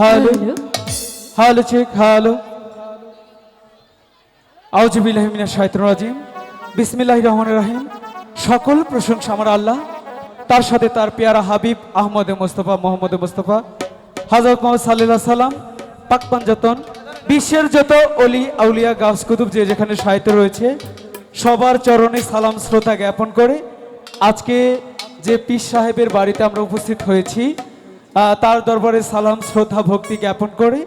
Hello hello check hello আউজুবিল্লাহ মিনাশ শাইতানির রাজিম। বিসমিল্লাহির রহমানির রহিম। সকল প্রশংসা আমার আল্লাহ। তার সাথে তার পেয়ারা হাবিব আহমদ মোস্তফা মোহাম্মদ মোস্তফা। হযরত মোহাম্মদ সাল্লাল্লাহু সাল্লাম পাক পাঞ্জাতন। বিশ্বের যত অলি আউলিয়া গাউস কুতুব যে যেখানে সাহিত্য রয়েছে সবার চরণে সালাম শ্রদ্ধা জ্ঞাপন করে আজকে যে পীর সাহেবের বাড়িতে আমরা উপস্থিত হয়েছি তার দরবারে সালাম, শ্রদ্ধা, ভক্তি জ্ঞাপন করে।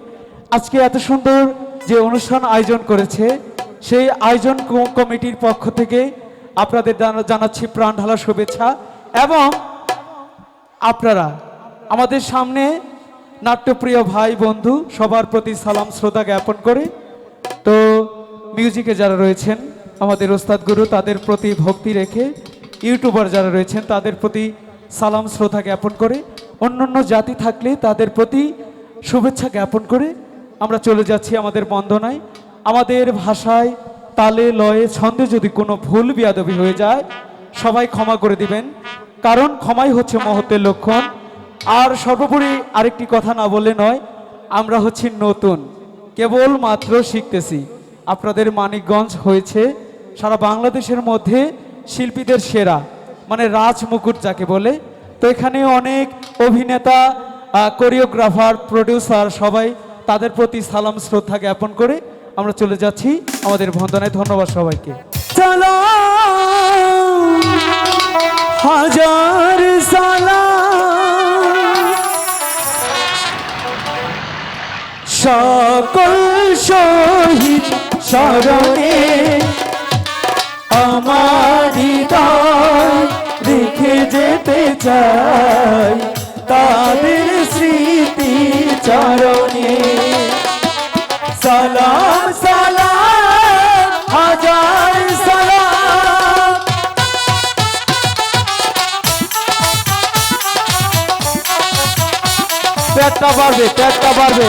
আজকে এত সুন্দর যে অনুষ্ঠান আয়োজন করেছে, সেই আয়োজন কমিটির পক্ষ থেকে আপনাদের জানা- জানাচ্ছি প্রাণ ঢালা শুভেচ্ছা এবং আপনারা, আমাদের সামনে নাট্যপ্রিয় ভাই বন্ধু, সবার প্রতি সালাম, শ্রদ্ধা জ্ঞাপন করে। তো মিউজিকে যারা রয়েছেন, আমাদের ওস্তাদ গুরু, তাদের প্রতি ভক্তি রেখে ইউটিউবার যারা রয়েছেন, তাদের প্রতি সালাম শ্রদ্ধা জ্ঞাপন করে অন্য অন্যান্য জাতি থাকলে তাদের প্রতি শুভেচ্ছা জ্ঞাপন করে আমরা চলে যাচ্ছি আমাদের বন্দনায়। আমাদের ভাষায় তালে, লয়ে, ছন্দে যদি কোনো ভুল বিয়াদবি হয়ে যায়, সবাই ক্ষমা করে দিবেন। কারণ ক্ষমাই হচ্ছে মহত্বের লক্ষণ। আর সর্বোপরি আরেকটি কথা না বললে নয়, আমরা হচ্ছি নতুন। কেবল মাত্র শিখতেছি। আপনাদের মানিকগঞ্জ হয়েছে সারা বাংলাদেশের মধ্যে শিল্পীদের সেরা। মানে রাজ মুকুট যাকে বলে, তো এখানে অনেক অভিনেতা কোরিওগ্রাফার প্রডিউসার সবাই তাদের প্রতি সালাম, শ্রদ্ধা জ্ঞাপন করে আমরা চলে যাচ্ছি আমাদের বন্দনায় ধন্যবাদ সবাইকে। সালাম হাজার সকল শহীদ স্মরণে আমার হৃদয় রেখে যেতে চাই, তাদের স্মৃতি চরণে। সালাম সালাম, হাজার সালাম। পেটটা বাড়বে পেটটা বাড়বে।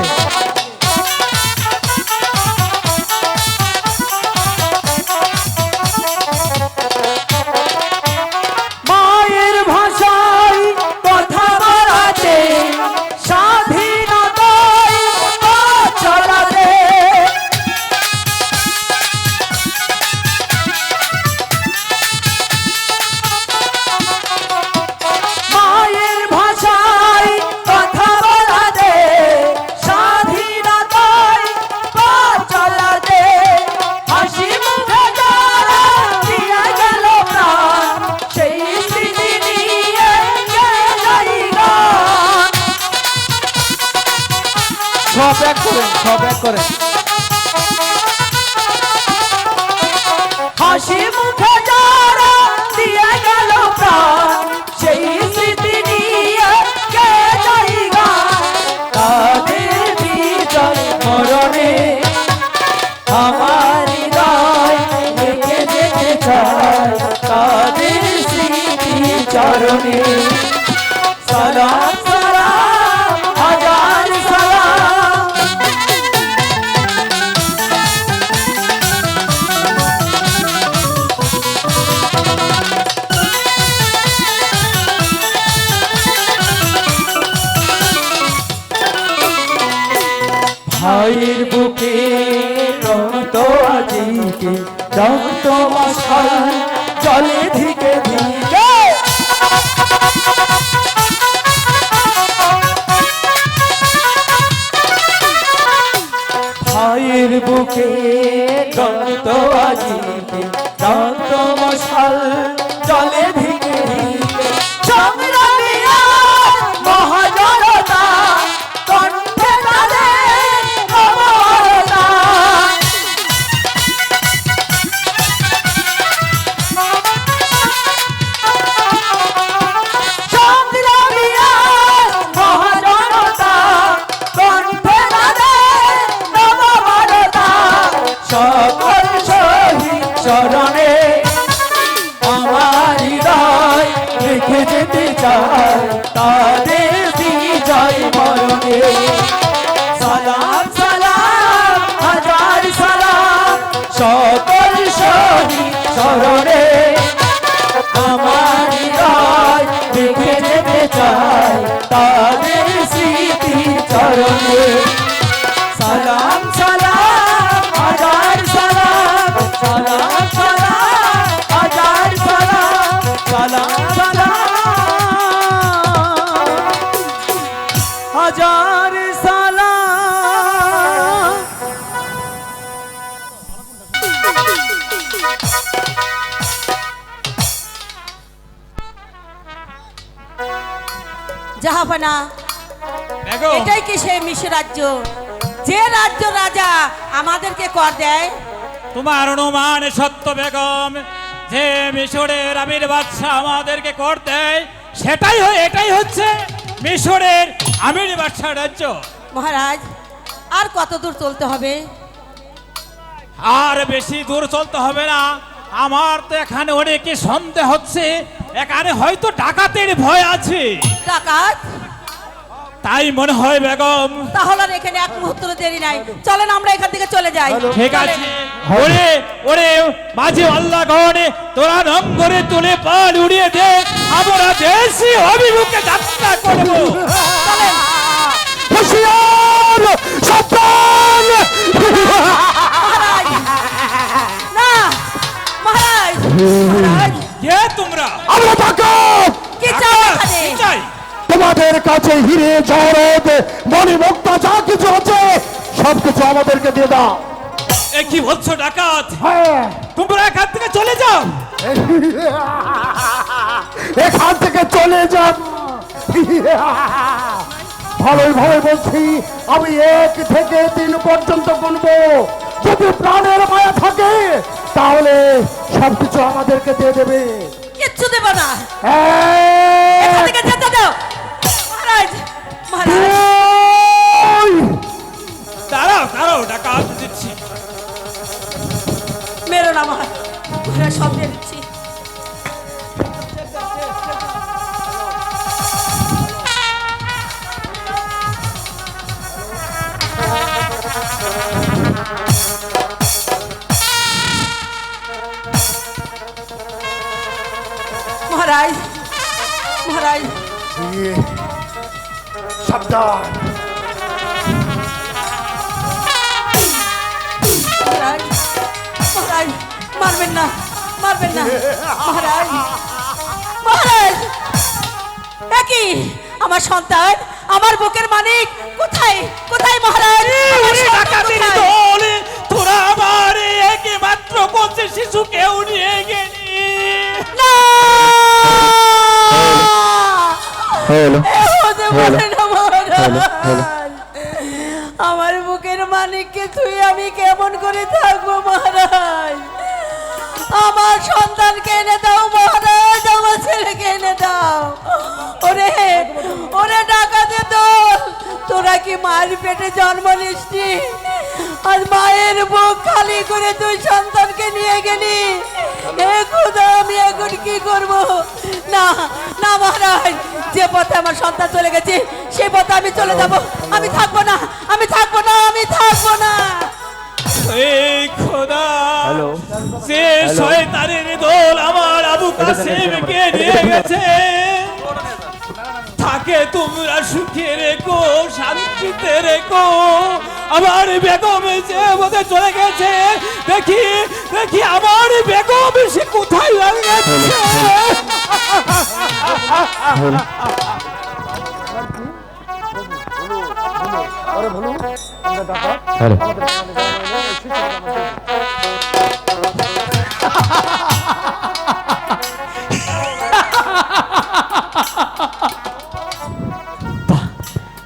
সব রক্ত চায় তাদের স্মৃতি চরণে। সালাম হবে না। এটাই কি সেই মিশর রাজ্য? যে রাজ্য রাজা আমাদেরকে কর দেয়? তোমার অনুমান সত্য বেগম যে মিশরের আমির বাদশাহ আমাদেরকে কর দেয় সেটাই হয় এটাই হচ্ছে মিশরের আমির বাদশাহ রাজ্য। মহারাজ আর কত দূর চলতে হবে? আর বেশি দূর চলতে হবে না। আমার তো এখানে অনেকে সন্দেহ হচ্ছে এখানে হয়তো ডাকাতের ভয় আছে। ডাকাত? তাই মনে হয় বেগম। তাহলে আর এখানে এক মুহূর্ত দেরি নাই। চলেন আমরা এখান থেকে চলে যাই। ঠিক। আছে। ওরে ওরে মাঝে আল্লাহ গহনে তোরা রঙ্গরে তুলে পাল উড়িয়ে দে। আমরা দেশি অভিমুখে যাত্রা করব। চলেন। হুঁশিয়ার সাবধান। না মহারাজ মহারাজ। কে তোমরা? আমরা ডাকাত কি চাও এখানে? কি চাই তোমাদের কাছে হিরে জহরত মুক্তা যা কিছু আছে সবকিছু আমাদেরকে দিয়ে দাও। এ কি বলছো ডাকাত? হ্যাঁ। তোমরা এখান থেকে চলে যাও। এখান থেকে চলে যাব ভালোই ভালোই বলছি আমি এক থেকে তিন পর্যন্ত গুনবো। যদি প্রাণের মায়া থাকে তাহলে সবকিছু আমাদেরকে দিয়ে দেবে। কিচ্ছু দেব না। এক, এখান থেকে যেতে দাও। মহারাজ মহারাজ। দাঁড়াও দাঁড়াও ডাকাত দিচ্ছি। মেরো না মহারাজ সব দিয়ে দিচ্ছি। মহারাজ মহারাজ। সাবধান। মহারাজ মারবেন না মারবেন না। মহারাজ মহারাজ একই আমার সন্তান আমার বুকের মানিক কোথায় কোথায় মহারাজ? তোরা আমার একে মাত্র শিশু কেউ নিয়ে গেলি। না! আমার বুকের মানিককে তুই আমি কেমন করে থাকব মহারাজ? আমার সন্তানকে এনে দাও মহারাজ আমার ছেলেকে এনে দাও। ওরে ওরে ডাকাতে দোল তোরা কি মায়ের পেটে জন্ম নিসনি? আর মায়ের বুক খালি করে তুই সন্তানকে নিয়ে গেলি? এ খুদা আমি এখন কি করব? না না মহারাজ যে পথে আমার সন্তান চলে গেছে সেই পথে আমি চলে যাব। আমি থাকব না আমি থাকব না আমি থাকব না। এই খোদা সে শয়তানের দল আমার আবু কাসেমকে নিয়ে গেছে। তাকে তোমরা সুখে রেখো শান্তিতে রেখো। আমার বেগম যে বোধে চলে গেছে দেখি দেখি আমার বেগম সে কোথায় গেছে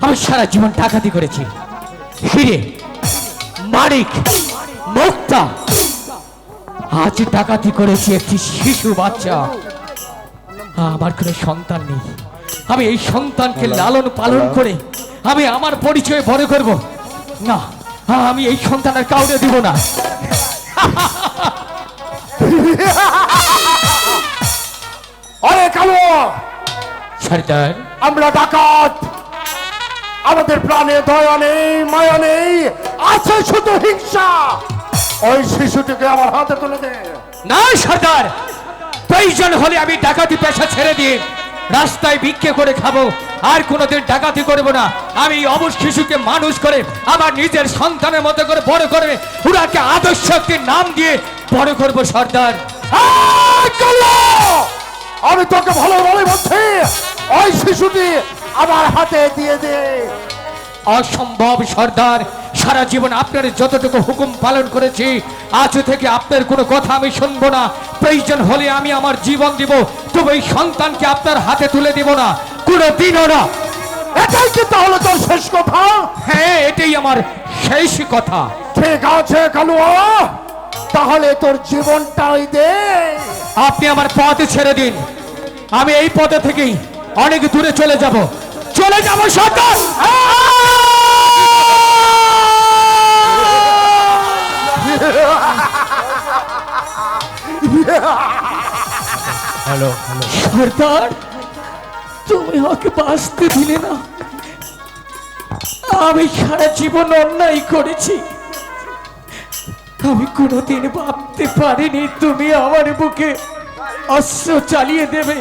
আমি সারা জীবন ডাকাতি করেছি। হিরে মানিক মুক্তা আজ ডাকাতি করেছি একটি শিশু বাচ্চা। আমার কোনো সন্তান নেই। আমি এই সন্তানকে লালন পালন করে আমি আমার পরিচয় বড় করব। না আমি এই সন্তানের কাউকে দিব না। আরে কালো! সর্দার। আমরা ডাকাত। আমাদের প্রাণে দয়া নেই মায়া নেই আছে শুধু হিংসা। ওই শিশুটিকে আমার হাতে তুলে দে। না সর্দার। প্রয়োজন হলে আমি ডাকাতি পেশা ছেড়ে দিয়ে রাস্তায় ভিক্ষে করে খাব। আর কোনোদিন ডাকাতি করব না। আমি অবশ শিশুকে মানুষ করে আমার নিজের সন্তানের মতো করে বড় করে ওনাকে আদর্শ নাম দিয়ে বড় করব সর্দার। আমি তোকে ভালো ভালো বলছি। ওই শিশুটি আমার হাতে দিয়ে দে। অসম্ভব সর্দার। সারা জীবন আপনার যতটুকু হুকুম পালন করেছি আজ থেকে আপনার কোনো কথা আমি শুনব না। প্রয়োজন হলে আমি আমার জীবন দিব তবে এই সন্তানকে আপনার হাতে তুলে দিব না। কোনো দিনও না। এটাই কি তাহলে তোর শেষ কথা? হ্যাঁ এটাই আমার শেষ কথা। ঠিক আছে কালুয়া। তাহলে তোর জীবনটাই দে। আপনি আমার পথে ছেড়ে দিন। আমি এই পথে থেকেই অনেক দূরে চলে যাব। চলে যাব সরকার হ্যালো সর্দার, তুমি আমাকে বাঁচতে দিলে না। আমি সারা জীবন অন্যায় করেছি। আমি কোনোদিন ভাবতে পারিনি তুমি আমার বুকে অস্ত্র চালিয়ে দেবে।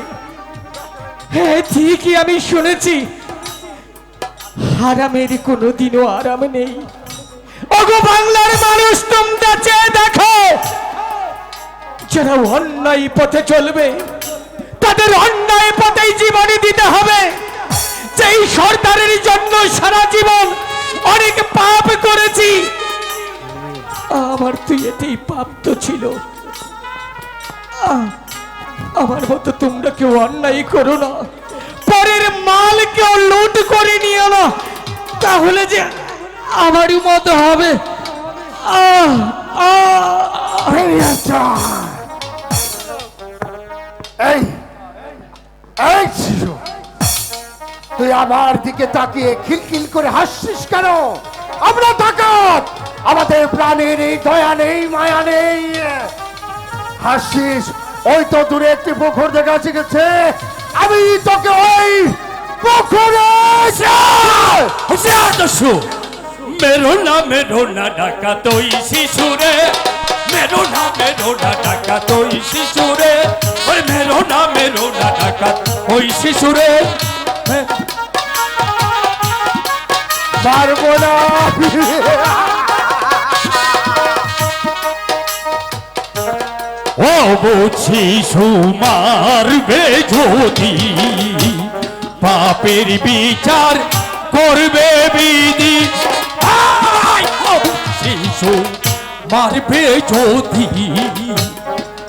হ্যাঁ ঠিকই আমি শুনেছি। হারামের কোনোদিনও আরাম নেই। ওগো বাংলার মানুষ, তোমরা চেয়ে দেখো। যারা অন্যায় পথে চলবে, তাদের অন্যায় পথেই জীবনে দিতে হবে। যেই সরকারের জন্য সারা জীবন অনেক পাপ করেছি, আমার তুই এতেই পাপ তো ছিল। আমার মতো তোমরা কেউ অন্যায় করো না। পরের মাল কেউ লুট করে নিও না। তাহলে যে আমারই মতো হবে। আহ, আহ, এই। এই এই তুই আমার দিকে তাকিয়ে খিলখিল করে হাসছিস কেন? আমরা তাকাত আমাদের প্রাণের এই দয়া নেই মায়া নেই। হাসছিস ওই তো দূরে একটি পুকুর দেখা গেছে। আমি তোকে ওই পুকুরে দস্যু। মেরো না মেরো না, ডাকা তোই শিশুরে। মেরো না মেরো না, ডাকা তোই শিশুরে। ওই মেরো না মেরো না, ডাকা ওই শিশুরে। পারব না। ও বুঝি সুমারবে যদি, পাপের বিচার করবে বিধি। মারবে যদি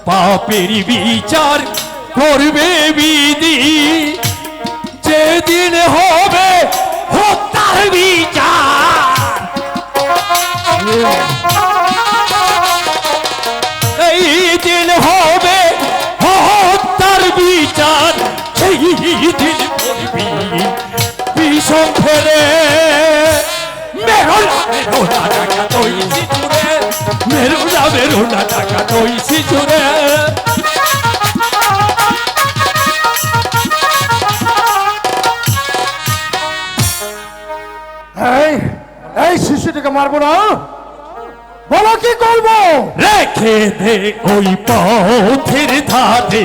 পাপের বিচার করবে বিধি। যেদিন হবে হত্যার বিচার। মেরোলা টাকা এই শিশুটিকে মারবো না বলো কি করব? রেখে দে ওই পথের ধারে।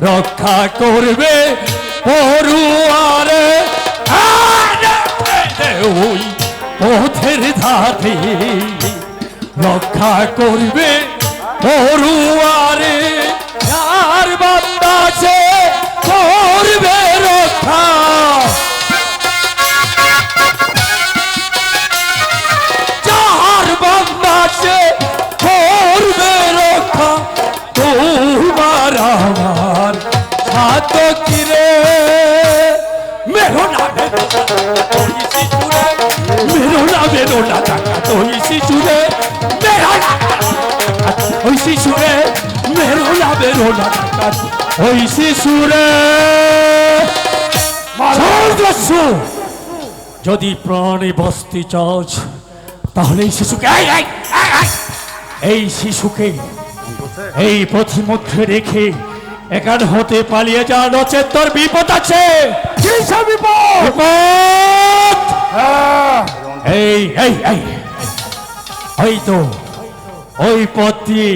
রক্ষা করবে পড়ুয়ারে। ওই পথের ধারে। রক্ষা করবে পড়ুয়ারে আর বান্দা সে করবে রক্ষা। যাহার বান্দাসে করবে রক্ষা। তোমার আমার সাত কিরে মেরো না মেরো না ওই শিশুরে। না মেরো না টাকা তো মেরো না ওই শিশুরে মেরো না মেরো না টাকা ওই শিশুরে যদি প্রাণে বসতে চাস তাহলে এই শিশুকে এই, শিশুকে এই পথিমধ্যে রেখে একান হতে পালিয়ে যা নচেত তোর বিপদ আছে। হ্যাঁ, এই এই এই। ওই তো ওই পথ দিয়ে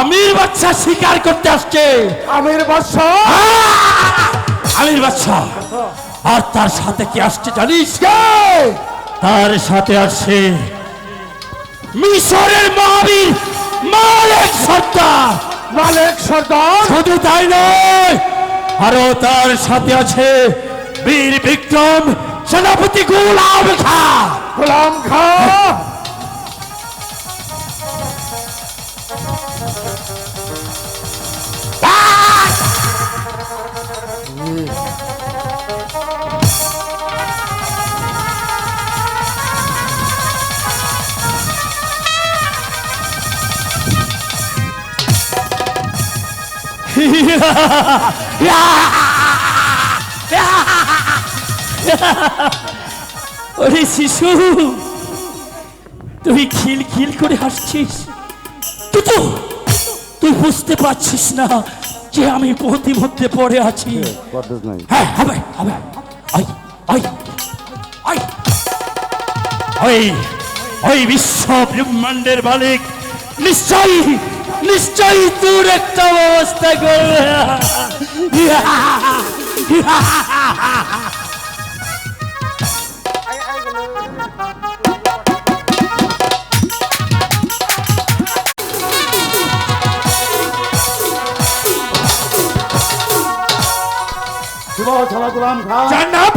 আমির বাচ্চা শিকার করতে আসছে। আমির বাদশা আমির বাচ্চা আর তার সাথে কি আসছে জানিস? তার সাথে আসছে মিশরের মহাবীর মালিক সর্দার। মালিক সর্দার? শুধু তাই নয় আরও তার সাথে আছে বীর বিক্রম সেনাপতি গুলাম খা। গোলাম খা? ওরে শিশু তুই খিল খিল করে হাসছিস। তুই তুই বুঝতে পারছিস না যে আমি প্রতিমধ্যে পড়ে আছি। হ্যাঁ হবে হবে। ওই ওই ওই ওই ওই বিশ্ব ব্রহ্মাণ্ডের মালিক। নিশ্চয়ই নিশ্চয়ই তোর একটা ব্যবস্থা করবে। শিব গোলাম খা। জনাব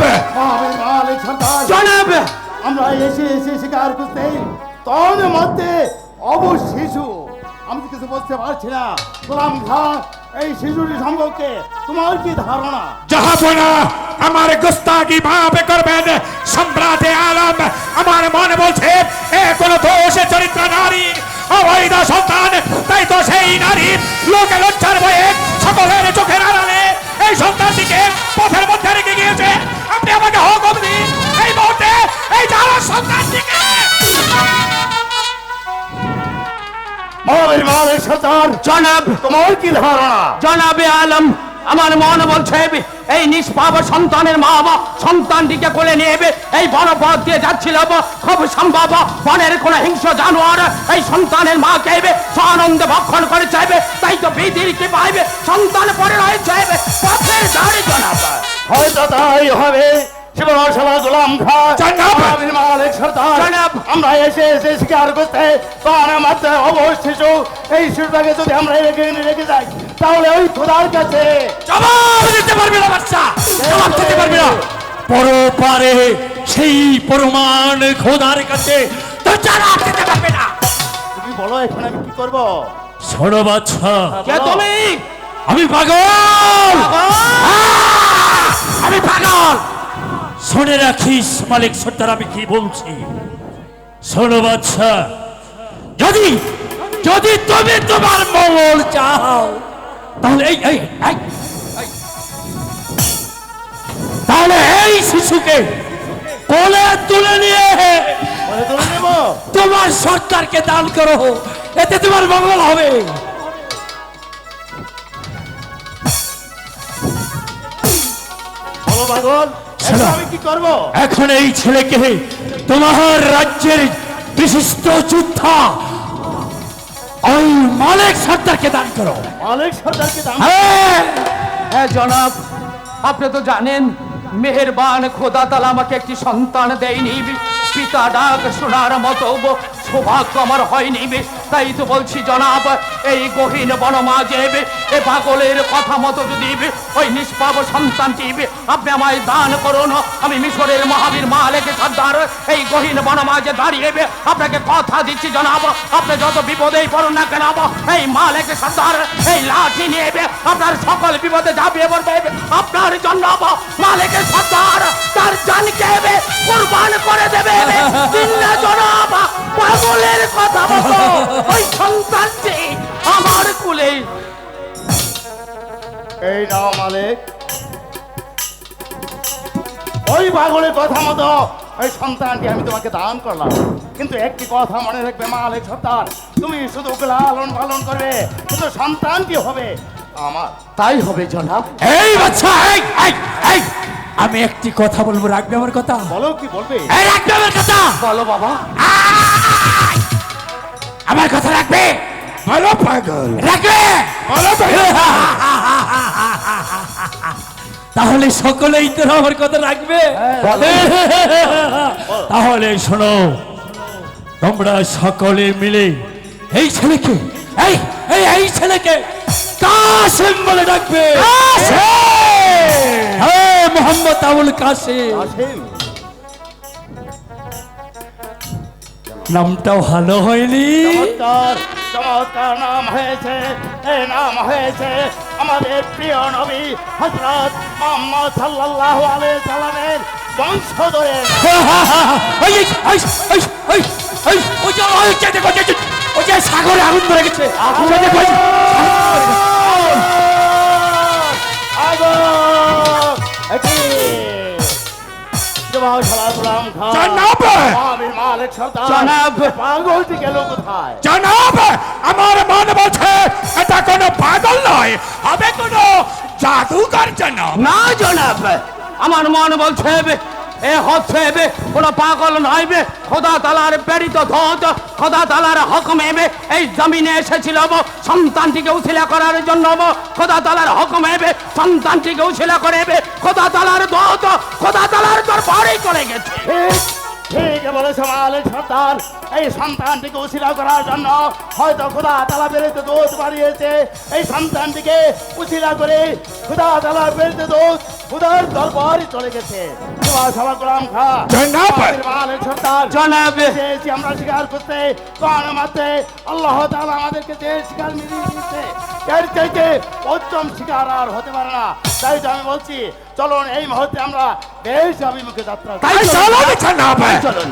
মালিক সর্দার জনাব আমরা এসে এসে শিকার করতে তোর মধ্যে আমি কিছু বুঝতে পারছি না। গোলাম খান এই শিশুটি সম্পর্কে তোমার কি ধারণা? জাহাপনা আমার গোস্তাকি ভাবে করবেন সম্রাট আলম আমার মনে বলছে এ কোন দোষে চরিত্র নারী অবৈধ সন্তান তাই তো সেই নারী লোকে লজ্জার বয়ে সকলের চোখের আড়ালে এই সন্তানটিকে পথের মধ্যে রেখে গিয়েছে। আপনি আমাকে হক দিন এই মুহূর্তে এই যারা সন্তানটিকে মহাবীর মালিক সর্দার জনাব তোমার কি ধারণা? জনাবে আলম আমার মন বলছে এই নিষ্পাপ সন্তানের মা বাবা সন্তানটিকে কোলে নিয়ে এই বড় পথ দিয়ে যাচ্ছিল খুব সম্ভব, বনের কোন হিংস জানোয়ার এই সন্তানের মা কেবে আনন্দে ভক্ষণ করে চাইবে তাই তো বিধির কি পাইবে সন্তান পরে রয়ে চাইবে পথের জানাবে। হয়তো তাই হবে। আমরা এসে এসে শিকার করতে তার মধ্যে অবশ শিশু এই শিশুটাকে যদি আমরা রেখে রেখে যাই তাহলে ওই খোদার কাছে জবাব দিতে পারবি না বাচ্চা। জবাব দিতে পারবি না। পরপারে সেই পরমান খোদার কাছে তো জবাব দিতে পারবে না। তুমি বলো এখন আমি কি করব? শোনো বাচ্চা। কে তুমি? আমি পাগল। আমি পাগল। শুনে রাখিস মালিক সর্দার আমি কি বলছি? শোনো বাচ্চা যদি যদি তুমি তোমার মঙ্গল চাও তাহলে এই এই। তাহলে এই শিশুকে কোলে তুলে নিয়ে তোমার সরকারকে দান করো এতে তোমার মঙ্গল হবে। বলো পাগল। এখন আমি কি করব? এখন এই ছেলেকে তোমার রাজ্যের বিশিষ্ট যোদ্ধা ওই মালিক সর্দারকে দান করো। মালিক সর্দারকে দাম হ্যাঁ। হ্যাঁ জনাব আপনি তো জানেন মেহেরবান খোদা তালা আমাকে একটি সন্তান দেয়নি। পিতা ডাক শোনার মতো সৌভাগ্য আমার হয়নি তাই তো বলছি জনাব এই গহীন বনমাজে এ পাগলের কথা মতো যদি ওই নিষ্পাপ সন্তানটি আপনি আমায় দান করুন আমি মিশরের মহাবীর মালেক সর্দার এই গহীন বনমাজে দাঁড়িয়ে আপনাকে কথা দিচ্ছি জনাব আপনি যত বিপদেই পড়ুন না কেন এই মালেক সর্দার এই লাঠি নিয়ে আপনার সকল বিপদে ঝাঁপিয়ে পড়বে আপনার জন্য মালিকের সর্দার তার জানকে কোরবান করে দেবে জনাব পাগলের কথা মতো ওই সন্তানটি আমার কুলে। এই নাও মালিক। ওই পাগলের কথা মতো ওই সন্তানকে আমি তোমাকে দান করলাম। কিন্তু একটি কথা মনে রাখবে মালিক সর্দার। তুমি শুধু লালন পালন করবে কিন্তু সন্তানটি হবে? আমার তাই হবে জনাব। এই বাচ্চা এই এই এই। আমি একটি কথা বলব রাখবে আমার কথা? বলো কি বলবে? রাখবে আমার কথা? বলো বাবা। আমার কথা রাখবে? বলো পাগল। রাখবে? বলো তাহলে সকলেই তো আমার কথা রাখবে? তাহলে শোনো তোমরা সকলে মিলে এই ছেলেকে এই এই এই ছেলেকে কাসেম বলে ডাকবে। হ্যাঁ। মোহাম্মদ আবুল কাসেম নামটাও ভালো হয়নি। চমৎকার নাম হয়েছে এই নাম হয়েছে আমাদের প্রিয় নবী হজরত মোহাম্মদ বংশধরের যে সাগরে আগুন ধরে গেছে। আগুন! একি জবাব সালাম গোলাম খান জনাব! মালিক সর্দার জনাব! পাগলটি গেল কোথায় জনাব আমার মন বলছে পাগল আমার মন বলছে এ হচ্ছে বে কোনো পাগল নইবে খোদা তালার প্রেরিত ধোত খোদা তালার হকমে এই জমিনে এসেছিল সন্তানটিকে উছিলা করার জন্য। খোদা তালার হকমে সন্তানটিকে উছিলা করে বে, খোদা তালার ধোত খোদা তালার দরবারে চলে গেছে ঠিক বলেছে মালিক সর্দার এই সন্তানটিকে উশিলা করার জন্য হয়তো খোদা তালা বেরোতে দুধ বাড়িয়েছে এই সন্তানটিকে উশিলা করে খোদা তালা বেরোতে দুধ খুদার দরবারই চলে গেছে জনাব! আমির শিকার করতে আল্লাহ তাআলা আমাদেরকে যে শিকার মিলিয়ে দিয়েছে। এর চাইতে উত্তম শিকার আর হতে পারে না। তাই তো আমি বলছি চলুন এই মুহূর্তে আমরা বেশ অভিমুখে যাত্রা চলুন।